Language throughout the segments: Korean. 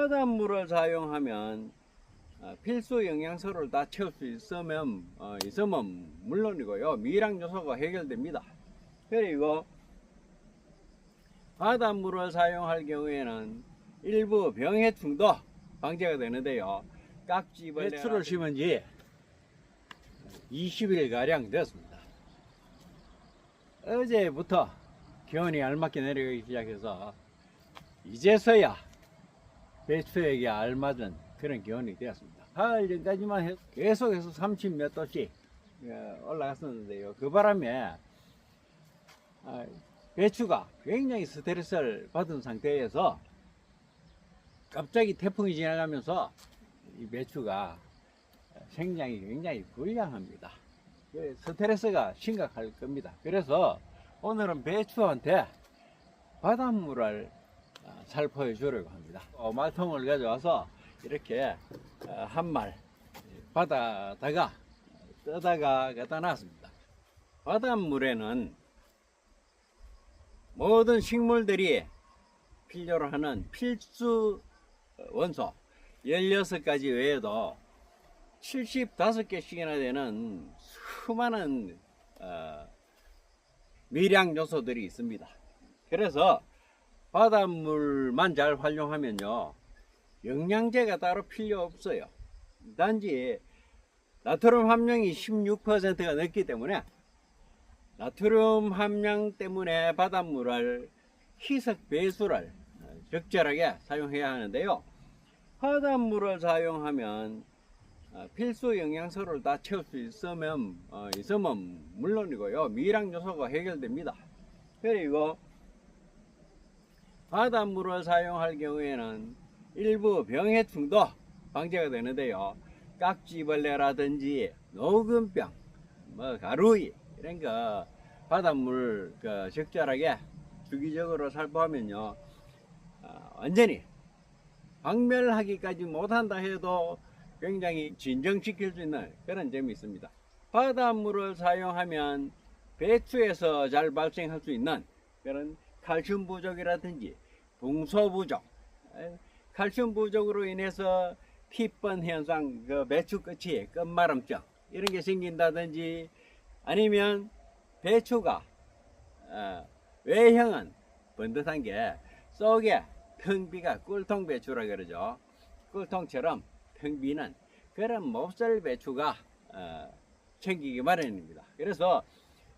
바닷물을 사용하면 어, 필수 영양소를 다 채울 수 있으면 어, 있으면 물론이고요 미량 요소가 해결됩니다. 그리고 바닷물을 사용할 경우에는 일부 병해충도 방제가 되는데요. 깍지벌레 배추를 심은 지 20일 가량 되었습니다. 어제부터 기온이 알맞게 내려가기 시작해서 이제서야 배추에게 알맞은 그런 기온이 되었습니다. 가을 전까지만 해도 계속해서 30 몇 도씩 예, 올라갔었는데요. 그 바람에 아, 배추가 굉장히 스트레스를 받은 상태에서 갑자기 태풍이 지나가면서 이 배추가 생장이 굉장히 불량합니다. 그 스트레스가 심각할 겁니다. 그래서 오늘은 배추한테 바닷물을 어, 살포해 주려고 합니다. 어, 말통을 가져와서 이렇게 어, 한말 바다다가 떠다가 갖다 놨습니다. 바닷물에는 모든 식물들이 필요로 하는 필수 원소 16가지 외에도 75개씩이나 되는 수많은 어, 미량 요소들이 있습니다. 그래서 바닷물만 잘 활용하면요 영양제가 따로 필요 없어요. 단지 나트륨 함량이 16%가 넘기 때문에 나트륨 함량 때문에 바닷물을 희석 배수를 적절하게 사용해야 하는데요. 바닷물을 사용하면 어, 필수 영양소를 다 채울 수 있으면 어, 있으면 물론이고요 미량 요소가 해결됩니다. 그리고 바닷물을 사용할 경우에는 일부 병해충도 방제가 되는데요. 깍지벌레라든지 녹음병, 뭐 가루이 이런 거 바닷물 그 적절하게 주기적으로 살포하면요 어, 완전히 박멸하기까지 못한다 해도 굉장히 진정시킬 수 있는 그런 점이 있습니다. 바닷물을 사용하면 배추에서 잘 발생할 수 있는 그런 칼슘 부족이라든지 붕소 부족, 에, 칼슘 부족으로 인해서 피번 현상, 그 배추 끝이 끝마름증 이런 게 생긴다든지 아니면 배추가 어, 외형은 번듯한 게 속에 텅비가 꿀통 배추라 그러죠. 꿀통처럼 텅 비는 그런 몹살 배추가 어, 챙기기 마련입니다. 그래서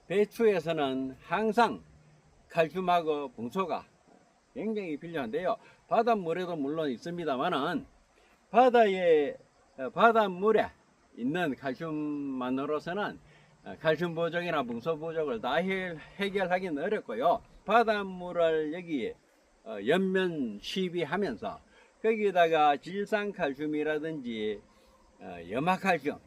배추에서는 항상 칼슘하고 붕소가 굉장히 필요한데요. 바닷물에도 물론 있습니다만은 바다에 어, 바닷물에 있는 칼슘만으로서는 어, 칼슘 부족이나 붕소 부족을 다 해- 해결하기는 어렵고요. 바닷물을 여기 어, 연면 시비하면서 거기다가 질산 칼슘이라든지 어, 염화 칼슘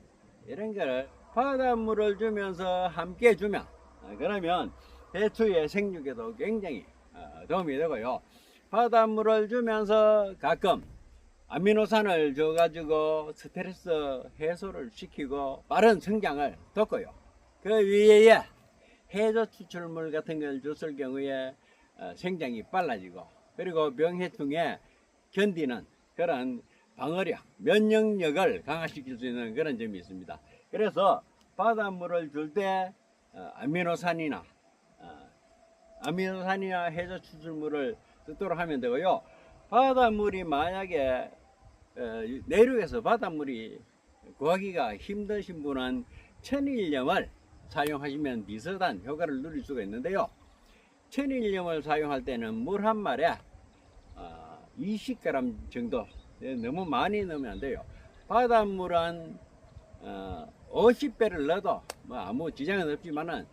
이런 거를 바닷물을 주면서 함께 주면 어, 그러면 배추의 생육에도 굉장히 어, 도움이 되고요. 바닷물을 주면서 가끔 아미노산을 줘가지고 스트레스 해소를 시키고 빠른 성장을 돕고요. 그 위에 해저 추출물 같은 걸 줬을 경우에 어, 생장이 빨라지고 그리고 병해충에 견디는 그런 방어력, 면역력을 강화시킬 수 있는 그런 점이 있습니다. 그래서 바닷물을 줄때 어, 아미노산이나 어, 아미노산이나 해저 추출물을 듣도록 하면 되고요. 바닷물이 만약에 어, 내륙에서 바닷물이 구하기가 힘드신 분은 천일염을 사용하시면 비슷한 효과를 누릴 수가 있는데요. 천일염을 사용할 때는 물 한 말에 어, 20g 정도 예, 너무 많이 넣으면 안 돼요. 바닷물은 어, 50배를 넣어도 뭐 아무 지장은 없지만은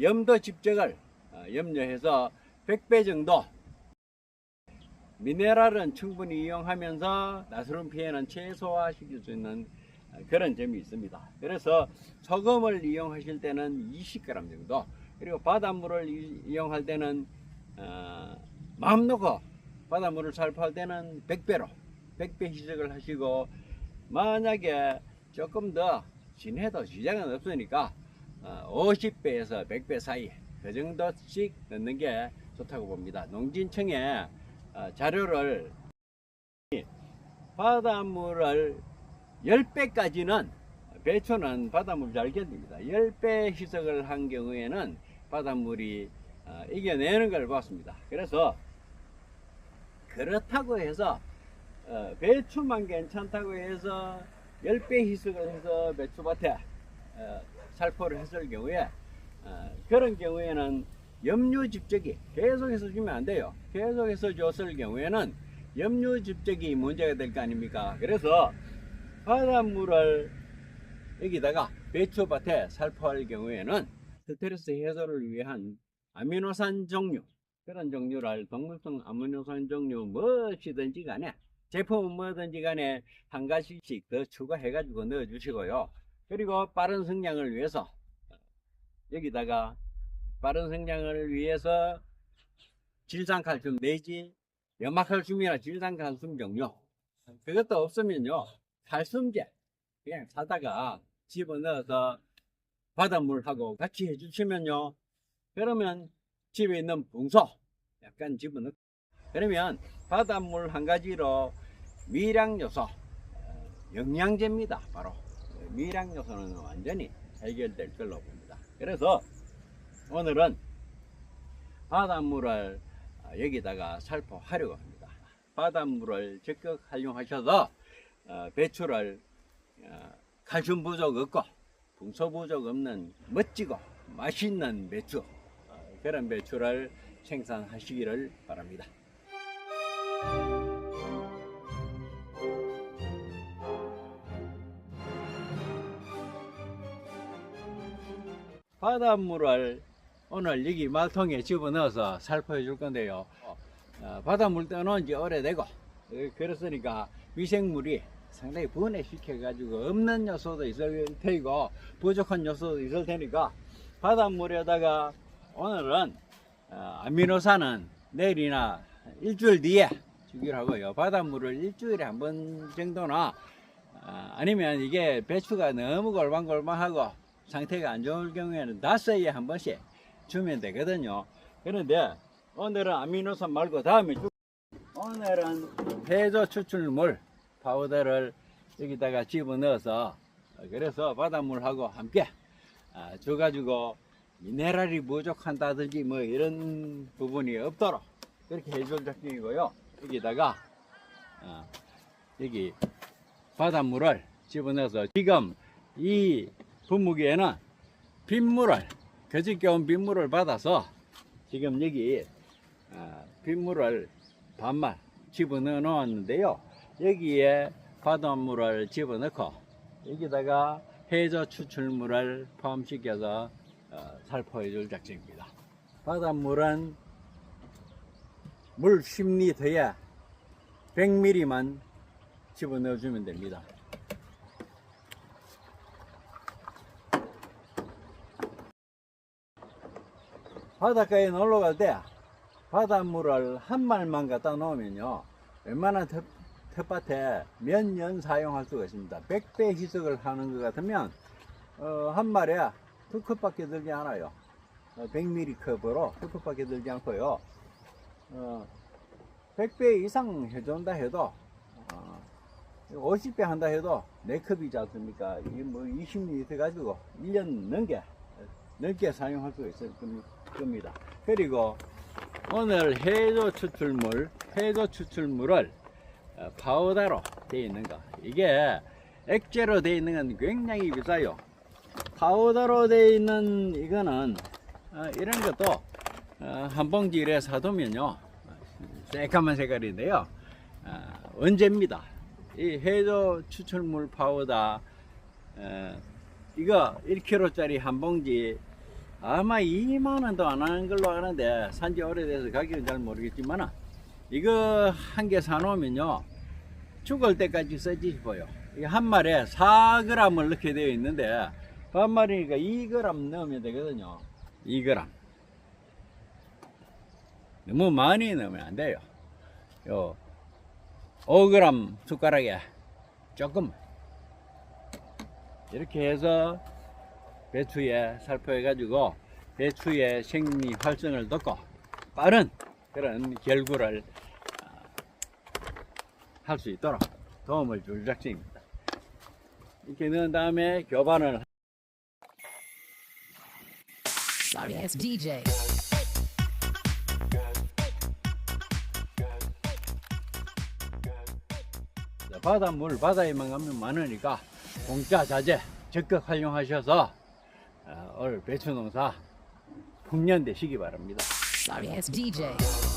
염도 집적을 어, 염려해서 100배 정도 미네랄은 충분히 이용하면서 나트륨 피해는 최소화시킬 수 있는 어, 그런 점이 있습니다. 그래서 소금을 이용하실 때는 20g 정도 그리고 바닷물을 이- 이용할 때는 어, 마음 놓고 바닷물을 살포할 때는 100배로 100배 희석을 하시고 만약에 조금 더 진해도 지장은 없으니까 50배에서 100배 사이 그 정도씩 넣는 게 좋다고 봅니다. 농진청에 어, 자료를 바닷물을 10배까지는 배추는 바닷물 잘 견딥니다. 10배 희석을 한 경우에는 바닷물이 어, 이겨내는 걸 봤습니다. 그래서 그렇다고 해서 어, 배추만 괜찮다고 해서 10배 희석을 해서 배추밭에 어, 살포를 했을 경우에 어, 그런 경우에는 염류 집적이 계속해서 주면 안 돼요. 계속해서 줬을 경우에는 염류 집적이 문제가 될 거 아닙니까? 그래서 바닷물을 여기다가 배추밭에 살포할 경우에는 스트레스 해소를 위한 아미노산 종류 그런 종류를 동물성 아미노산 종류 무엇이든지 간에 제품은 뭐든지 간에 한 가지씩 더 추가해 가지고 넣어 주시고요 그리고 빠른 성장을 위해서 여기다가 빠른 성장을 위해서 질산칼슘 내지 염화칼슘이나 질산칼슘 종류 그것도 없으면요 칼슘제 그냥 사다가 집어넣어서 바닷물하고 같이 해주시면요 그러면 집에 있는 붕소 약간 집어넣고 그러면 바닷물 한 가지로 미량 요소 어, 영양제입니다 바로. 미량 요소는 완전히 해결될 걸로 봅니다 그래서 오늘은 바닷물을 어, 여기다가 살포하려고 합니다 바닷물을 적극 활용하셔서 어, 배추를 어, 칼슘 부족 없고 붕소 부족 없는 멋지고 맛있는 배추 어, 그런 배추를 생산하시기를 바랍니다. 바닷물을 오늘 여기 말통에 집어넣어서 살포해 줄 건데요. 어, 바닷물 떠놓은 지 오래되고 어, 그렇으니까 미생물이 상당히 분해시켜 가지고 없는 요소도 있을 테고 부족한 요소도 있을 테니까 바닷물에다가 오늘은 어, 아미노산은 내일이나 일주일 뒤에 주기로 하고요 바닷물을 일주일에 한 번 정도나 어, 아니면 이게 배추가 너무 골방골방하고 상태가 안 좋을 경우에는 닷새에 한 번씩 주면 되거든요 그런데 오늘은 아미노산 말고 다음에 주- 오늘은 해조 추출물 파우더를 여기다가 집어넣어서 그래서 바닷물하고 함께 아, 줘가지고 미네랄이 부족한다든지 뭐 이런 부분이 없도록 그렇게 해줄 작정이고요. 여기다가 아, 여기 바닷물을 집어넣어서 지금 이 분무기에는 빗물을 온 빗물을 받아서 지금 여기 아, 빗물을 반말 집어넣어 놓았는데요. 여기에 바닷물을 집어넣고 여기다가 해저 추출물을 포함시켜서 어, 살포해 줄 작정입니다. 바닷물은 물 10리터에 100ml만 집어넣어 주면 됩니다. 바닷가에 놀러 갈 때 바닷물을 한 말만 갖다 놓으면요. 웬만한 텃, 텃밭에 몇 년 사용할 수가 있습니다. 100배 희석을 하는 것 같으면 어, 한 말에 두 컵밖에 들지 않아요. 100ml 컵으로 두 컵밖에 들지 않고요. 어, 100배 이상 해준다 해도 어, 50배 한다 해도 4컵이지 않습니까? 이게 뭐 20ml 가지고 1년 넘게 넓게 사용할 수가 있을 겁니다. 그리고 오늘 해조 추출물, 해조 추출물을 어, 파우더로 되어 있는 거. 이게 액체로 되어 있는 건 굉장히 비싸요. 파우더로 되어 있는 이거는 어, 이런 것도 어, 한 봉지에 사두면요. 새까만 색깔인데요. 어, 원재입니다. 이 해조 추출물 파우더 어, 이거 1kg짜리 한 봉지 아마 2만원도 안 하는 걸로 아는데 산지 오래돼서 가격은 잘 모르겠지만 이거 한 개 사놓으면요 죽을 때까지 써지 싶어요 이게 한 마리에 4g을 넣게 되어 있는데 반 마리니까 2g 넣으면 되거든요. 2g 너무 많이 넣으면 안 돼요. 요 5g 숟가락에 조금 이렇게 해서 배추에 살포해 가지고 배추의 생리 활성을 돕고 빠른 그런 결구를 아, 할수 있도록 도움을 줄 작정입니다. 이렇게 넣은 다음에 교반을 Sorry DJ. 바닷물 바다에만 가면 많으니까 공짜 자재 적극 활용하셔서 어, 올 배추 농사 풍년되시기 바랍니다. Sorry.